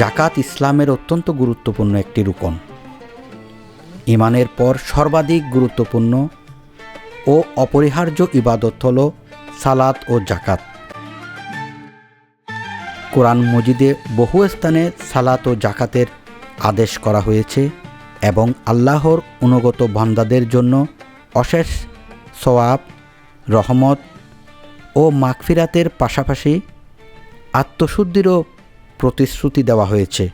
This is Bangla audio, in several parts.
জাকাত ইসলামের অত্যন্ত গুরুত্বপূর্ণ একটি রুকন। ইমানের পর সর্বাধিক গুরুত্বপূর্ণ ও অপরিহার্য ইবাদত হল সালাত ও জাকাত। কোরআন মজিদে বহু স্থানে সালাত ও জাকাতের আদেশ করা হয়েছে এবং আল্লাহর অনুগত বান্দাদের জন্য অশেষ সওয়াব, রহমত ও মাগফিরাতের পাশাপাশি আত্মশুদ্ধিরও প্রতিশ্রুতি দেওয়া হয়েছে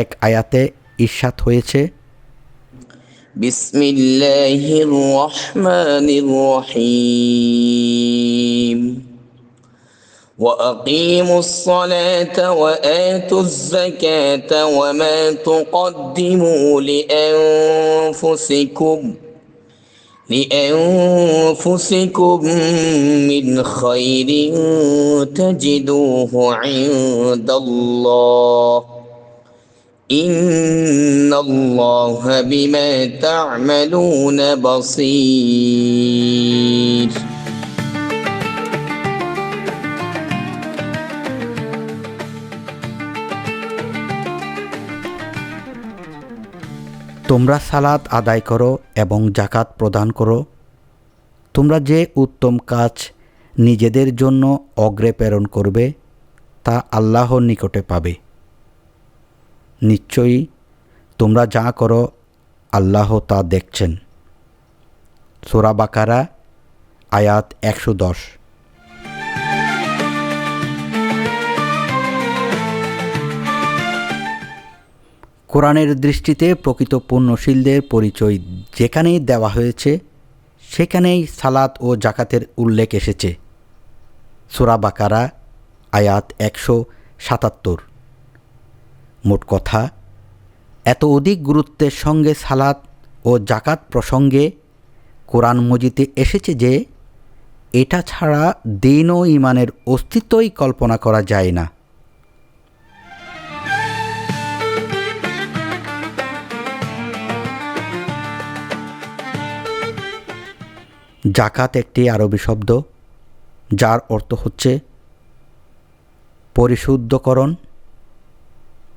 এক আয়াতে ঈর্ষাত হয়েছে بسم الله الرحمن الرحيم وأقيموا الصلاة وآتوا الزكاة وما تقدموا لأنفسكم لأنفسكم من خير تجدوه عند الله. إن الله بما تعملون بصير. তোমরা সালাত আদায় করো এবং জাকাত প্রদান করো। তোমরা যে উত্তম কাজ নিজেদের জন্য অগ্রে প্রেরণ করবে, তা আল্লাহর নিকটে পাবে। নিশ্চয়ই তোমরা যা করো, আল্লাহ তা দেখছেন। সোরা বাকারা, আয়াত একশো দশ। কোরআনের দৃষ্টিতে প্রকৃত পুণ্যশীলদের পরিচয় যেখানেই দেওয়া হয়েছে, সেখানেই সালাত ও জাকাতের উল্লেখ এসেছে। সোরা বাকারা, আয়াত একশো সাতাত্তর। মোট কথা, এত অধিক গুরুত্বের সঙ্গে সালাত ও জাকাত প্রসঙ্গে কোরআন মজিতে এসেছে যে, এটা ছাড়া দিন ও ইমানের অস্তিত্বই কল্পনা করা যায় না। জাকাত একটি আরবি শব্দ, যার অর্থ হচ্ছে পরিশুদ্ধকরণ,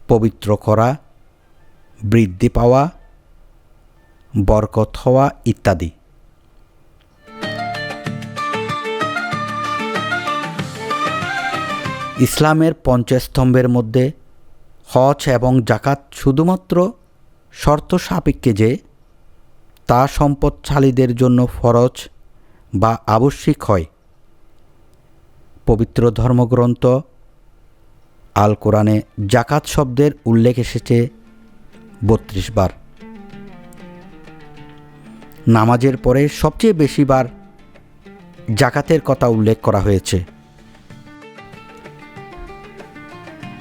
পবিত্র করা, বৃদ্ধি পাওয়া, বরকত হওয়া ইত্যাদি। ইসলামের পঞ্চস্তম্ভের মধ্যে হজ এবং জাকাত শুধুমাত্র শর্ত সাপেক্ষে যে তা সম্পদশালীদের জন্য ফরজ বা আবশ্যিক হয়। পবিত্র ধর্মগ্রন্থ আল কোরআনে জাকাত শব্দের উল্লেখ এসেছে বত্রিশ বার। নামাজের পরে সবচেয়ে বেশিবার জাকাতের কথা উল্লেখ করা হয়েছে।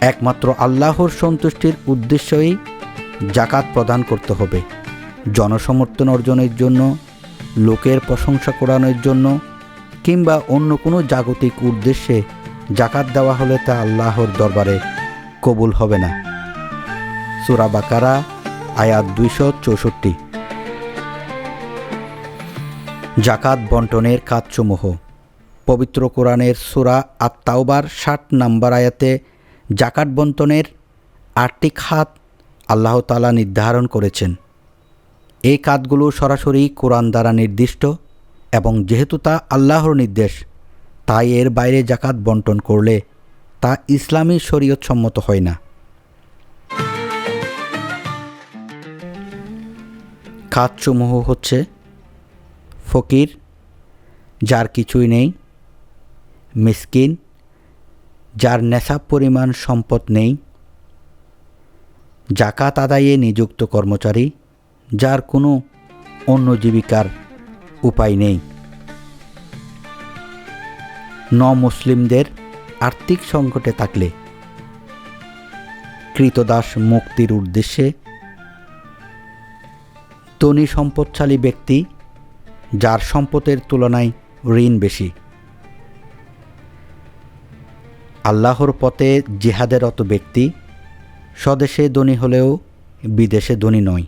একমাত্র আল্লাহর সন্তুষ্টির উদ্দেশ্যেই জাকাত প্রদান করতে হবে। জনসমর্থন অর্জনের জন্য লোকের প্রশংসা করানোর জন্য কিংবা অন্য কোনো জাগতিক উদ্দেশ্যে জাকাত দেওয়া হলে তা আল্লাহর দরবারে কবুল হবে না। সুরা বাকারা, আয়াত দুইশো চৌষট্টি। জাকাত বন্টনের কাজসমূহ। পবিত্র কোরআনের সুরা আত্মাওবার ষাট নাম্বার আয়াতে জাকাত বন্টনের আটটি খাত আল্লাহ তালা নির্ধারণ করেছেন। এই কাজগুলো সরাসরি কোরআন দ্বারা নির্দিষ্ট এবং যেহেতু তা আল্লাহর নির্দেশ, তাই এর বাইরে জাকাত বন্টন করলে তা ইসলামী শরীয়ত সম্মত হয় না। খাতসমূহ হচ্ছে ফকির, যার কিছুই নেই, মিসকিন, যার নেশা পরিমাণ সম্পদ নেই জাকাত আদায়ে নিযুক্ত কর্মচারী যার কোনো অন্য জীবিকার উপায় নেই। ন মুসলিমদের আর্থিক সংকটে থাকলে কৃতদাস মুক্তির উদ্দেশ্যে ধনী সম্পদশালী ব্যক্তি যার সম্পদের তুলনায় ঋণ বেশি। আল্লাহর পথে জিহাদেরত ব্যক্তি স্বদেশে ধনী হলেও বিদেশে ধনী নয়।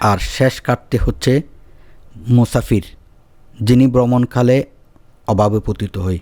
আর শেষ কাটতে হচ্ছে মুসাফির যিনি ভ্রমণকালে অভাবে পতিত হয়